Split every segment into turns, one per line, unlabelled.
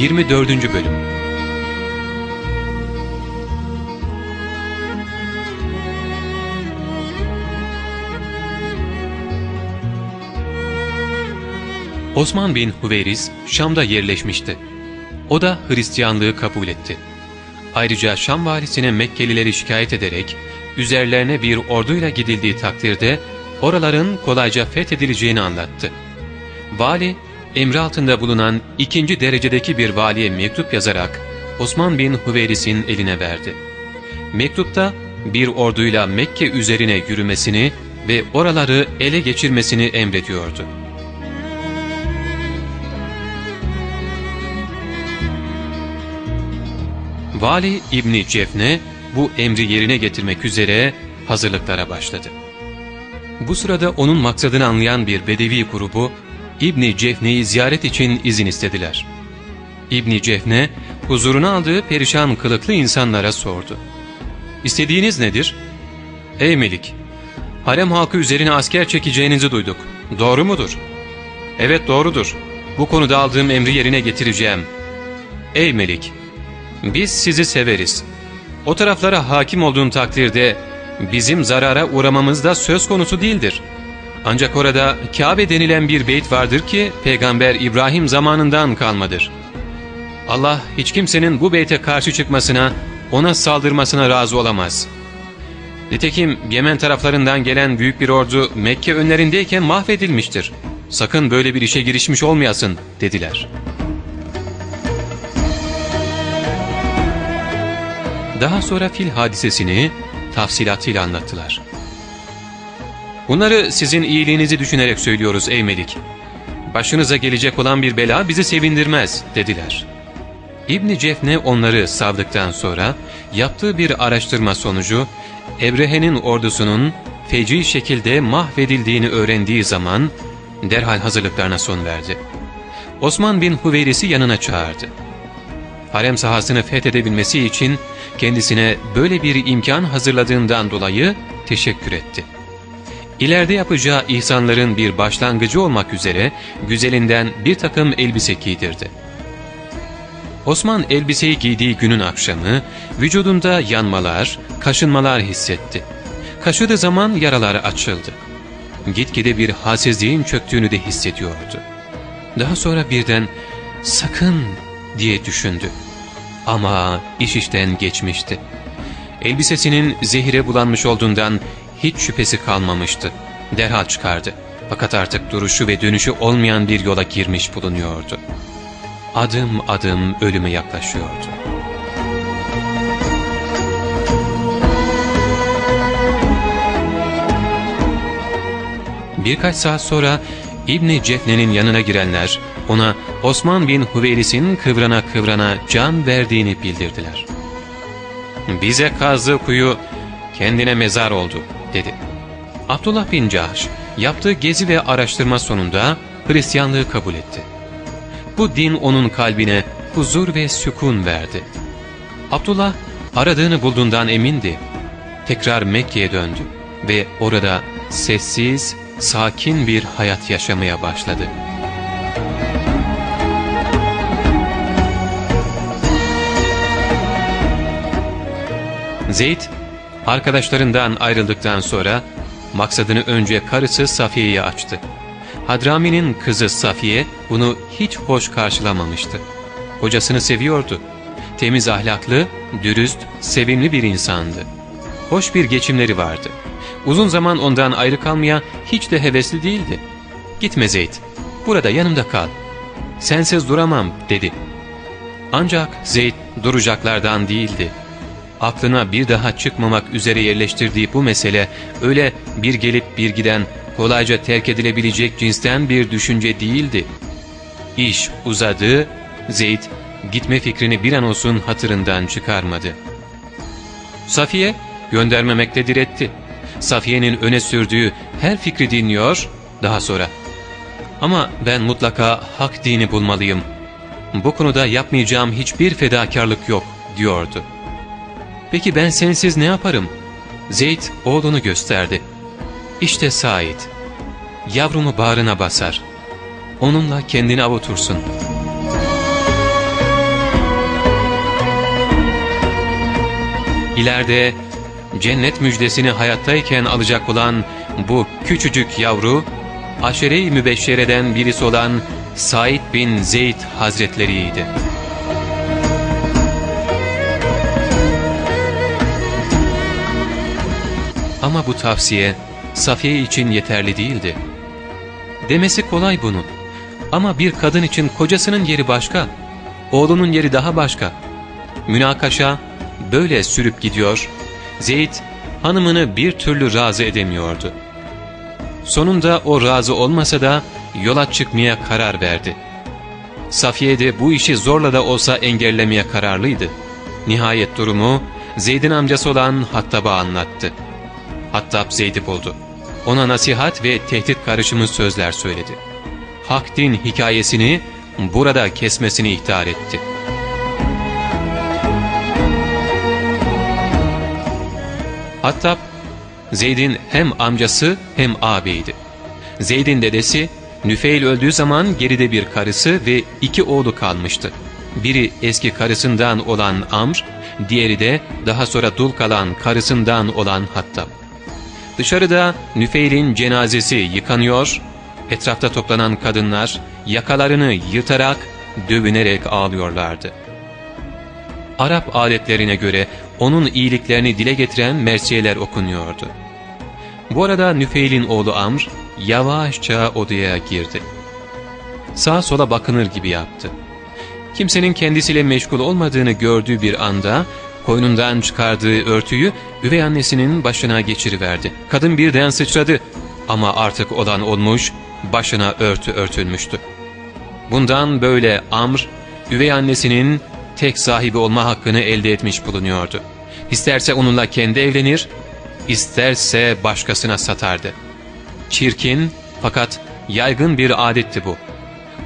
24. Bölüm Osman bin Hüveyriz Şam'da yerleşmişti. O da Hristiyanlığı kabul etti. Ayrıca Şam valisine Mekkelileri şikayet ederek üzerlerine bir orduyla gidildiği takdirde oraların kolayca fethedileceğini anlattı. Vali, emri altında bulunan ikinci derecedeki bir valiye mektup yazarak Osman bin Hüveyris'in eline verdi. Mektupta bir orduyla Mekke üzerine yürümesini ve oraları ele geçirmesini emrediyordu. Vali İbni Cefne bu emri yerine getirmek üzere hazırlıklara başladı. Bu sırada onun maksadını anlayan bir bedevi grubu İbni Cefne'yi ziyaret için izin istediler. İbni Cefne huzuruna aldığı perişan kılıklı insanlara sordu. İstediğiniz nedir? Ey Melik! Harem halkı üzerine asker çekeceğinizi duyduk. Doğru mudur? Evet doğrudur. Bu konuda aldığım emri yerine getireceğim. Ey Melik! Biz sizi severiz. O taraflara hakim olduğun takdirde bizim zarara uğramamız da söz konusu değildir. Ancak orada Kabe denilen bir beyt vardır ki Peygamber İbrahim zamanından kalmadır. Allah hiç kimsenin bu beyte karşı çıkmasına, ona saldırmasına razı olamaz. Nitekim Yemen taraflarından gelen büyük bir ordu Mekke önlerindeyken mahvedilmiştir. Sakın böyle bir işe girişmiş olmayasın dediler.'' Daha sonra fil hadisesini tafsilatıyla anlattılar. Bunları sizin iyiliğinizi düşünerek söylüyoruz ey Melik. Başınıza gelecek olan bir bela bizi sevindirmez dediler. İbni Cefne onları savdıktan sonra yaptığı bir araştırma sonucu Ebrehe'nin ordusunun feci şekilde mahvedildiğini öğrendiği zaman derhal hazırlıklarına son verdi. Osman bin Hüveyris'i yanına çağırdı. Harem sahasını fethedebilmesi için kendisine böyle bir imkan hazırladığından dolayı teşekkür etti. İleride yapacağı ihsanların bir başlangıcı olmak üzere güzelinden bir takım elbise giydirdi. Osman elbiseyi giydiği günün akşamı vücudunda yanmalar, kaşınmalar hissetti. Kaşıdığı zaman yaralar açıldı. Gitgide bir halsizliğin çöktüğünü de hissediyordu. Daha sonra birden sakın diye düşündü. Ama iş işten geçmişti. Elbisesinin zehire bulanmış olduğundan hiç şüphesi kalmamıştı. Derhal çıkardı. Fakat artık duruşu ve dönüşü olmayan bir yola girmiş bulunuyordu. Adım adım ölüme yaklaşıyordu. Birkaç saat sonra İbni Cefne'nin yanına girenler ona Osman bin Hüveyris'in kıvrana kıvrana can verdiğini bildirdiler. Bize kazdığı kuyu kendine mezar oldu dedi. Abdullah bin Cahş yaptığı gezi ve araştırma sonunda Hristiyanlığı kabul etti. Bu din onun kalbine huzur ve sükun verdi. Abdullah aradığını bulduğundan emindi. Tekrar Mekke'ye döndü ve orada sessiz, sakin bir hayat yaşamaya başladı. Zeyd, arkadaşlarından ayrıldıktan sonra maksadını önce karısı Safiye'ye açtı. Hadrami'nin kızı Safiye bunu hiç hoş karşılamamıştı. Kocasını seviyordu. Temiz ahlaklı, dürüst, sevimli bir insandı. Hoş bir geçimleri vardı. Uzun zaman ondan ayrı kalmaya hiç de hevesli değildi. ''Gitme Zeyd, burada yanımda kal. Sensiz duramam.'' dedi. Ancak Zeyd duracaklardan değildi. Aklına bir daha çıkmamak üzere yerleştirdiği bu mesele öyle bir gelip bir giden kolayca terk edilebilecek cinsten bir düşünce değildi. İş uzadı, Zeyd gitme fikrini bir an olsun hatırından çıkarmadı. Safiye göndermemekte diretti. Safiye'nin öne sürdüğü her fikri dinliyor, daha sonra ''Ama ben mutlaka hak dini bulmalıyım. Bu konuda yapmayacağım hiçbir fedakarlık yok.'' diyordu. Peki ben sensiz ne yaparım? Zeyd oğlunu gösterdi. İşte Said. Yavrumu bağrına basar. Onunla kendini avutursun.'' İleride cennet müjdesini hayattayken alacak olan bu küçücük yavru, aşere-i mübeşşereden birisi olan Said bin Zeyd hazretleriydi.'' Ama bu tavsiye Safiye için yeterli değildi. Demesi kolay bunun. Ama bir kadın için kocasının yeri başka, oğlunun yeri daha başka. Münakaşa böyle sürüp gidiyor, Zeyd hanımını bir türlü razı edemiyordu. Sonunda o razı olmasa da yola çıkmaya karar verdi. Safiye de bu işi zorla da olsa engellemeye kararlıydı. Nihayet durumu Zeyd'in amcası olan Hattab'a anlattı. Hattab Zeyd'i buldu. Ona nasihat ve tehdit karışımı sözler söyledi. Hak din hikayesini burada kesmesini ihtar etti. Hattab, Zeyd'in hem amcası hem ağabeydi. Zeyd'in dedesi, Nüfeil öldüğü zaman geride bir karısı ve iki oğlu kalmıştı. Biri eski karısından olan Amr, diğeri de daha sonra dul kalan karısından olan Hattab. Dışarıda Nüfeil'in cenazesi yıkanıyor, etrafta toplanan kadınlar yakalarını yırtarak, dövünerek ağlıyorlardı. Arap adetlerine göre onun iyiliklerini dile getiren mersiyeler okunuyordu. Bu arada Nüfeil'in oğlu Amr yavaşça odaya girdi. Sağa sola bakınır gibi yaptı. Kimsenin kendisiyle meşgul olmadığını gördüğü bir anda koynundan çıkardığı örtüyü üvey annesinin başına geçiriverdi. Kadın birden sıçradı ama artık olan olmuş, başına örtü örtülmüştü. Bundan böyle Amr, üvey annesinin tek sahibi olma hakkını elde etmiş bulunuyordu. İsterse onunla kendi evlenir, isterse başkasına satardı. Çirkin fakat yaygın bir adetti bu.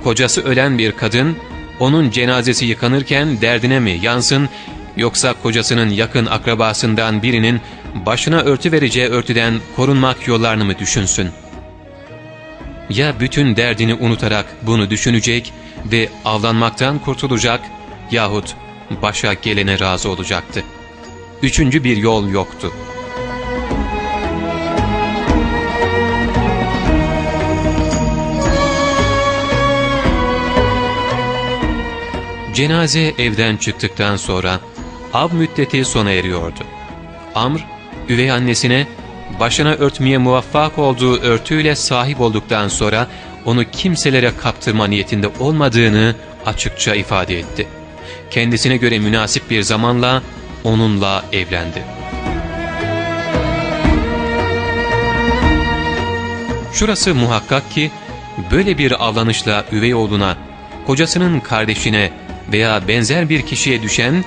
Kocası ölen bir kadın, onun cenazesi yıkanırken derdine mi yansın yoksa kocasının yakın akrabasından birinin başına örtü vereceği örtüden korunmak yollarını mı düşünsün? Ya bütün derdini unutarak bunu düşünecek ve avlanmaktan kurtulacak yahut başa gelene razı olacaktı. Üçüncü bir yol yoktu. Cenaze evden çıktıktan sonra av müddeti sona eriyordu. Amr, üvey annesine başına örtmeye muvaffak olduğu örtüyle sahip olduktan sonra onu kimselere kaptırma niyetinde olmadığını açıkça ifade etti. Kendisine göre münasip bir zamanla onunla evlendi. Şurası muhakkak ki böyle bir avlanışla üvey oğluna, kocasının kardeşine veya benzer bir kişiye düşen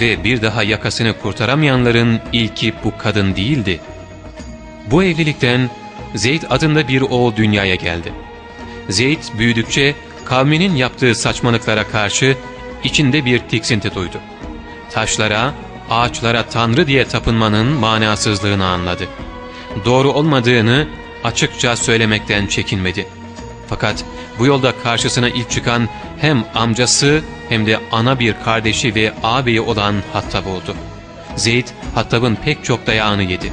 ve bir daha yakasını kurtaramayanların ilki bu kadın değildi. Bu evlilikten Zeyd adında bir oğul dünyaya geldi. Zeyd büyüdükçe kavminin yaptığı saçmalıklara karşı içinde bir tiksinti duydu. Taşlara, ağaçlara tanrı diye tapınmanın manasızlığını anladı. Doğru olmadığını açıkça söylemekten çekinmedi. Fakat bu yolda karşısına ilk çıkan hem amcası hem de ana bir kardeşi ve ağabeyi olan Hattab oldu. Zeyd, Hattab'ın pek çok dayağını yedi.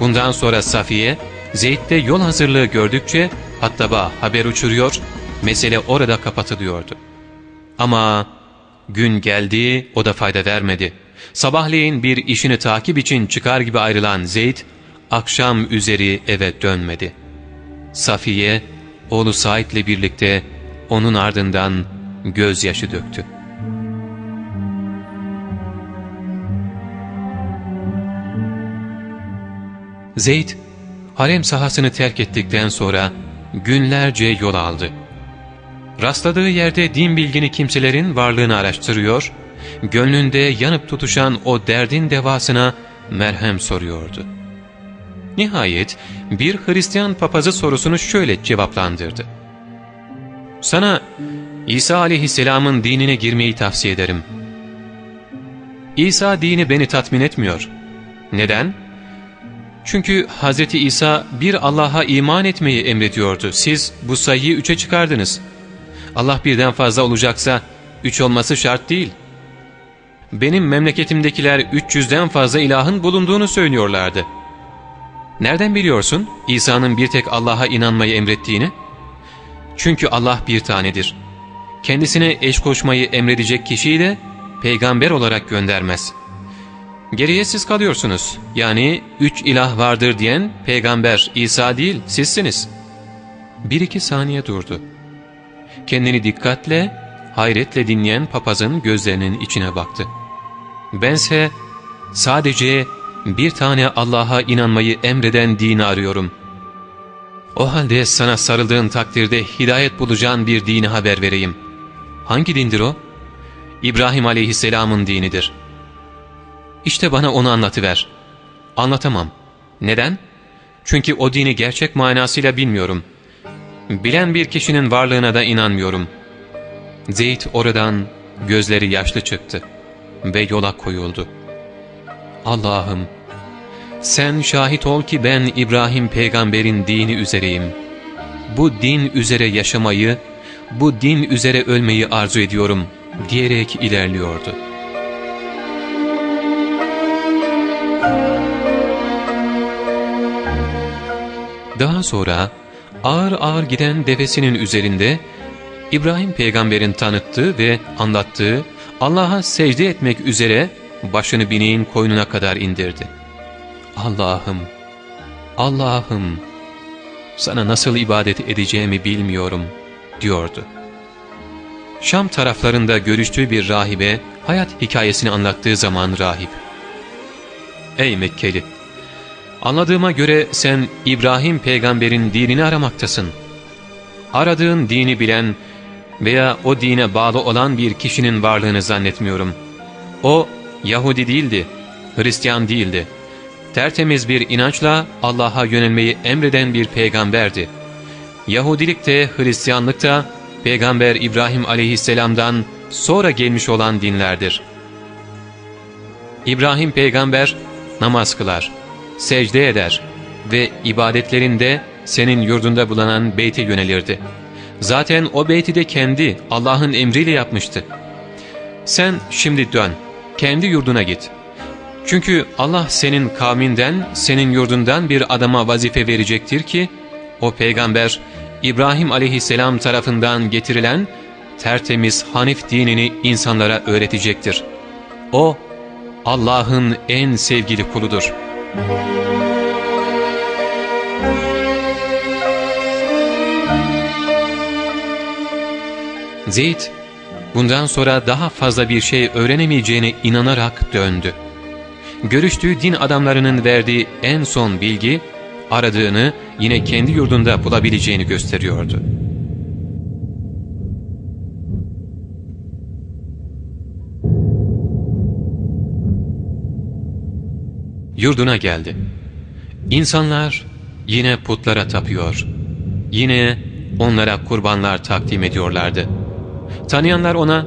Bundan sonra Safiye, Zeyd'de yol hazırlığı gördükçe Hattab'a haber uçuruyor, mesele orada kapatılıyordu. Ama gün geldi, o da fayda vermedi. Sabahleyin bir işini takip için çıkar gibi ayrılan Zeyd, akşam üzeri eve dönmedi. Safiye, oğlu Said'le birlikte onun ardından gözyaşı döktü. Zeyd, harem sahasını terk ettikten sonra günlerce yol aldı. Rastladığı yerde din bilgini kimselerin varlığını araştırıyor, gönlünde yanıp tutuşan o derdin devasına merhem soruyordu. Nihayet bir Hristiyan papazı sorusunu şöyle cevaplandırdı. Sana İsa aleyhisselamın dinine girmeyi tavsiye ederim. İsa dini beni tatmin etmiyor. Neden? Çünkü Hz. İsa bir Allah'a iman etmeyi emrediyordu. Siz bu sayıyı üçe çıkardınız. Allah birden fazla olacaksa üç olması şart değil. benim memleketimdekiler 300'den fazla ilahın bulunduğunu söylüyorlardı. Nereden biliyorsun İsa'nın bir tek Allah'a inanmayı emrettiğini? Çünkü Allah bir tanedir. Kendisine eş koşmayı emredecek kişiyi de peygamber olarak göndermez. Geriye siz kalıyorsunuz. Yani üç ilah vardır diyen peygamber İsa değil sizsiniz. Bir iki saniye durdu. Kendini dikkatle, hayretle dinleyen papazın gözlerinin içine baktı. Bense sadece bir tane Allah'a inanmayı emreden dini arıyorum. O halde sana sarıldığın takdirde hidayet bulacağın bir dini haber vereyim. Hangi dindir o? İbrahim aleyhisselamın dinidir. İşte bana onu anlatıver. Anlatamam. Neden? Çünkü o dini gerçek manasıyla bilmiyorum. Bilen bir kişinin varlığına da inanmıyorum. Zeyd oradan gözleri yaşlı çıktı ve yola koyuldu. Allah'ım sen şahit ol ki ben İbrahim peygamberin dini üzereyim. Bu din üzere yaşamayı, bu din üzere ölmeyi arzu ediyorum diyerek ilerliyordu. Daha sonra ağır ağır giden devesinin üzerinde İbrahim peygamberin tanıttığı ve anlattığı Allah'a secde etmek üzere başını bineğin koynuna kadar indirdi. Allah'ım, Allah'ım, sana nasıl ibadet edeceğimi bilmiyorum, diyordu. Şam taraflarında görüştüğü bir rahibe, hayat hikayesini anlattığı zaman rahip, Ey Mekkeli! Anladığıma göre sen İbrahim peygamberin dinini aramaktasın. Aradığın dini bilen veya o dine bağlı olan bir kişinin varlığını zannetmiyorum. O Yahudi değildi, Hristiyan değildi. Tertemiz bir inançla Allah'a yönelmeyi emreden bir peygamberdi. Yahudilik de Hristiyanlık da Peygamber İbrahim aleyhisselamdan sonra gelmiş olan dinlerdir. İbrahim peygamber namaz kılar, secde eder ve ibadetlerinde senin yurdunda bulunan beyte yönelirdi. Zaten o beyti de kendi Allah'ın emriyle yapmıştı. Sen şimdi dön, kendi yurduna git. Çünkü Allah senin kavminden, senin yurdundan bir adama vazife verecektir ki, o peygamber İbrahim aleyhisselam tarafından getirilen tertemiz Hanif dinini insanlara öğretecektir. O, Allah'ın en sevgili kuludur. Zeyd, bundan sonra daha fazla bir şey öğrenemeyeceğine inanarak döndü. Görüştüğü din adamlarının verdiği en son bilgi, aradığını yine kendi yurdunda bulabileceğini gösteriyordu. Yurduna geldi. İnsanlar yine putlara tapıyor. Yine onlara kurbanlar takdim ediyorlardı. Tanıyanlar ona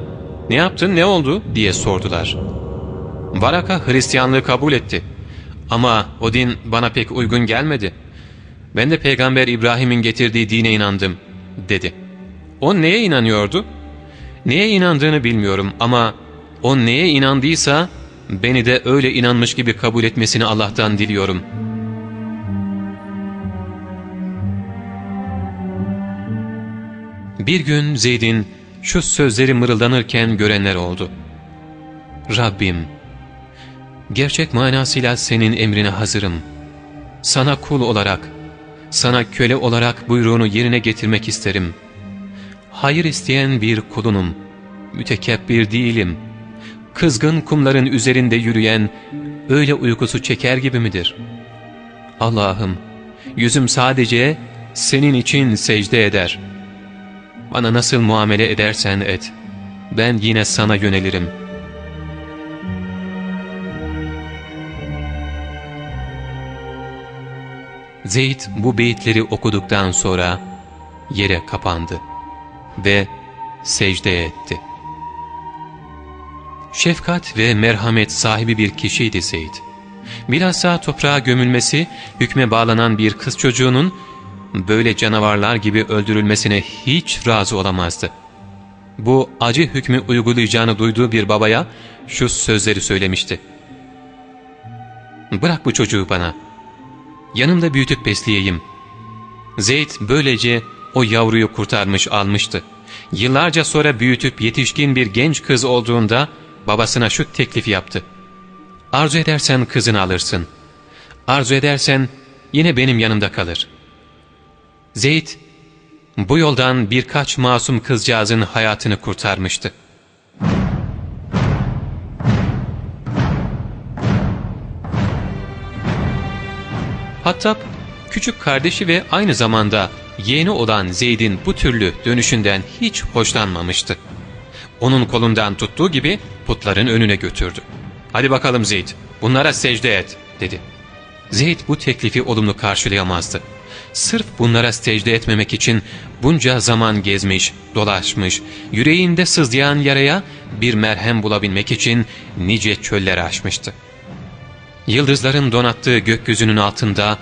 ''Ne yaptın, ne oldu?'' diye sordular. Varaka Hristiyanlığı kabul etti. Ama o din bana pek uygun gelmedi. Ben de Peygamber İbrahim'in getirdiği dine inandım, dedi. O neye inanıyordu? Neye inandığını bilmiyorum ama o neye inandıysa beni de öyle inanmış gibi kabul etmesini Allah'tan diliyorum. Bir gün Zeyd'in şu sözleri mırıldanırken görenler oldu. Rabbim, gerçek manasıyla senin emrine hazırım. Sana kul olarak, sana köle olarak buyruğunu yerine getirmek isterim. Hayır isteyen bir kulunum, mütekebbir değilim. Kızgın kumların üzerinde yürüyen, öyle uykusu çeker gibi midir? Allah'ım, yüzüm sadece senin için secde eder. Bana nasıl muamele edersen et, ben yine sana yönelirim.'' Zeyd bu beyitleri okuduktan sonra yere kapandı ve secde etti. Şefkat ve merhamet sahibi bir kişiydi Zeyd. Bilhassa toprağa gömülmesi, hükme bağlanan bir kız çocuğunun böyle canavarlar gibi öldürülmesine hiç razı olamazdı. Bu acı hükmü uygulayacağını duyduğu bir babaya şu sözleri söylemişti. Bırak bu çocuğu bana. Yanımda büyütüp besleyeyim. Zeyd böylece o yavruyu kurtarmış almıştı. Yıllarca sonra büyütüp yetişkin bir genç kız olduğunda babasına şu teklifi yaptı. Arzu edersen kızını alırsın. Arzu edersen yine benim yanımda kalır. Zeyd bu yoldan birkaç masum kızcağızın hayatını kurtarmıştı. Hattab, küçük kardeşi ve aynı zamanda yeğeni olan Zeyd'in bu türlü dönüşünden hiç hoşlanmamıştı. Onun kolundan tuttuğu gibi putların önüne götürdü. ''Hadi bakalım Zeyd, bunlara secde et.'' dedi. Zeyd bu teklifi olumlu karşılayamazdı. Sırf bunlara secde etmemek için bunca zaman gezmiş, dolaşmış, yüreğinde sızlayan yaraya bir merhem bulabilmek için nice çölleri aşmıştı. Yıldızların donattığı gökyüzünün altında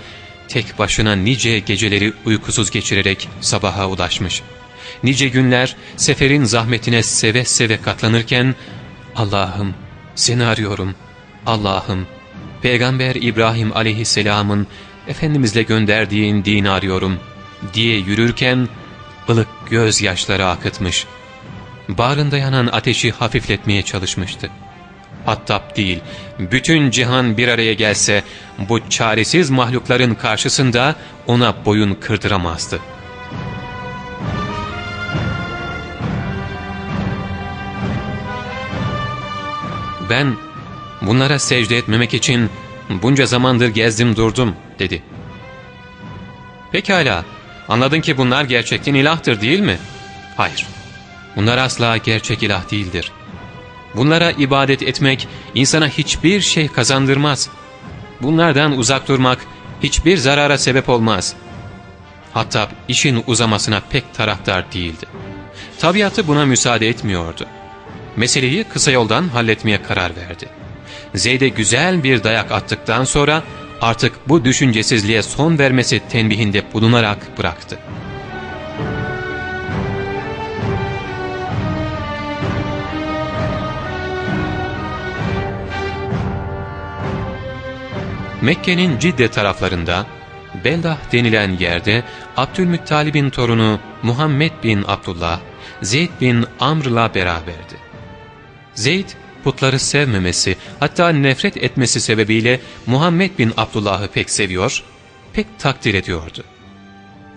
tek başına nice geceleri uykusuz geçirerek sabaha ulaşmış. Nice günler seferin zahmetine seve seve katlanırken Allah'ım seni arıyorum, Allah'ım Peygamber İbrahim aleyhisselamın Efendimizle gönderdiğin dini arıyorum diye yürürken ılık gözyaşları akıtmış. Bağrında yanan ateşi hafifletmeye çalışmıştı. Hattab değil, bütün cihan bir araya gelse bu çaresiz mahlukların karşısında ona boyun kırdıramazdı. Ben bunlara secde etmemek için bunca zamandır gezdim durdum dedi. Pekala anladın ki bunlar gerçekten ilahtır değil mi? Hayır bunlar asla gerçek ilah değildir. Bunlara ibadet etmek insana hiçbir şey kazandırmaz. Bunlardan uzak durmak hiçbir zarara sebep olmaz. Hatta işin uzamasına pek taraftar değildi. Tabiatı buna müsaade etmiyordu. Meseleyi kısa yoldan halletmeye karar verdi. Zeyd'e güzel bir dayak attıktan sonra artık bu düşüncesizliğe son vermesi tenbihinde bulunarak bıraktı. Mekke'nin Cidde taraflarında Beldah denilen yerde Abdülmuttalib'in torunu Muhammed bin Abdullah, Zeyd bin Amr'la beraberdi. Zeyd putları sevmemesi hatta nefret etmesi sebebiyle Muhammed bin Abdullah'ı pek seviyor, pek takdir ediyordu.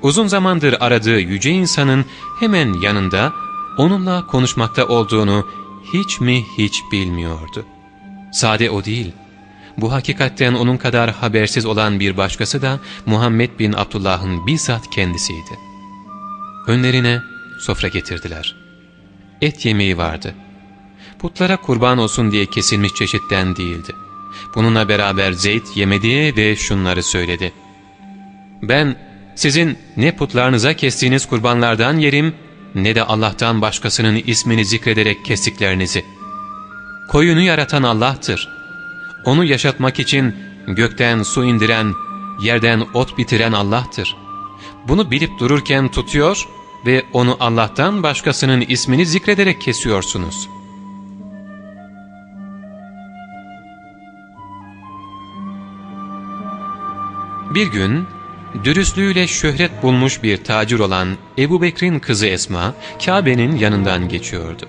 Uzun zamandır aradığı yüce insanın hemen yanında onunla konuşmakta olduğunu hiç mi hiç bilmiyordu. Sade o değil, bu hakikatten onun kadar habersiz olan bir başkası da Muhammed bin Abdullah'ın bizzat kendisiydi. Önlerine sofra getirdiler. Et yemeği vardı. Putlara kurban olsun diye kesilmiş çeşitten değildi. Bununla beraber Zeyd yemedi ve şunları söyledi. Ben sizin ne putlarınıza kestiğiniz kurbanlardan yerim ne de Allah'tan başkasının ismini zikrederek kestiklerinizi. Koyunu yaratan Allah'tır. Onu yaşatmak için gökten su indiren, yerden ot bitiren Allah'tır. Bunu bilip dururken tutuyor ve onu Allah'tan başkasının ismini zikrederek kesiyorsunuz. Bir gün dürüstlüğüyle şöhret bulmuş bir tacir olan Ebu Bekir'in kızı Esma, Kabe'nin yanından geçiyordu.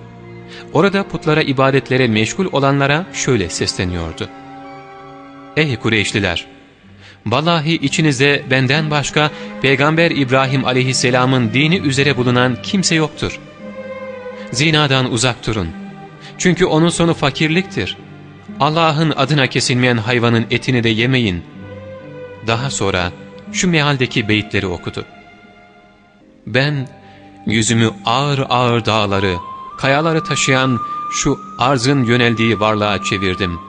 Orada putlara ibadetlere meşgul olanlara şöyle sesleniyordu. Ey Kureyşliler! Vallahi içinizde benden başka Peygamber İbrahim aleyhisselamın dini üzere bulunan kimse yoktur. Zinadan uzak durun. Çünkü onun sonu fakirliktir. Allah'ın adına kesilmeyen hayvanın etini de yemeyin. Daha sonra şu mealdeki beyitleri okudu. Ben yüzümü ağır ağır dağları, kayaları taşıyan şu arzın yöneldiği varlığa çevirdim.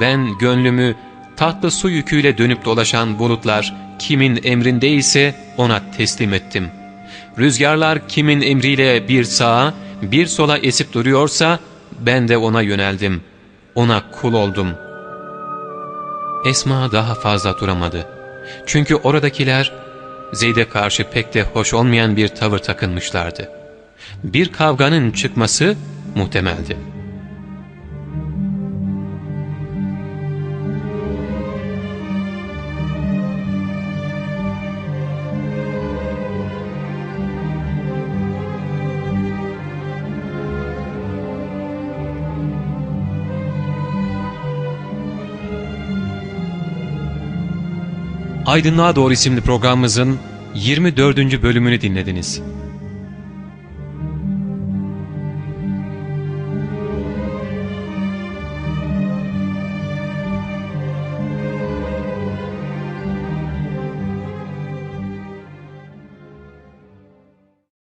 Ben gönlümü tatlı su yüküyle dönüp dolaşan bulutlar kimin emrindeyse ona teslim ettim. Rüzgarlar kimin emriyle bir sağa bir sola esip duruyorsa ben de ona yöneldim. Ona kul oldum. Esma daha fazla duramadı. Çünkü oradakiler Zeyd'e karşı pek de hoş olmayan bir tavır takınmışlardı. Bir kavganın çıkması muhtemeldi. Aydınlığa Doğru isimli programımızın 24. bölümünü dinlediniz.